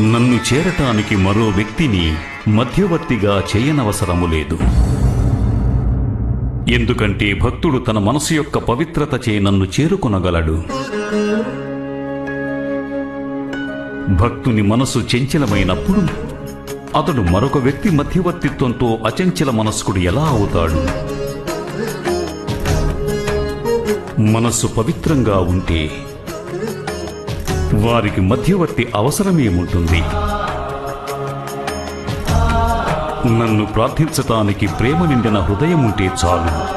నన్ను చేరటానికి మరో వ్యక్తిని మధ్యవర్తిగా చేయనవసరము లేదు. ఎందుకంటే భక్తుడు తన మనసు యొక్క పవిత్రత చే నన్ను చేరుకొనగలడు. భక్తుని మనసు చెంచలమైనప్పుడు అతడు మరొక వ్యక్తి మధ్యవర్తిత్వంతో అచంచల మనస్కుడు ఎలా అవుతాడు? మనస్సు పవిత్రంగా ఉంటే వారికి మధ్యవర్తి అవసరమేముంటుంది? నన్ను ప్రార్థించటానికి ప్రేమ నిండిన హృదయం ఉంటే చాలు.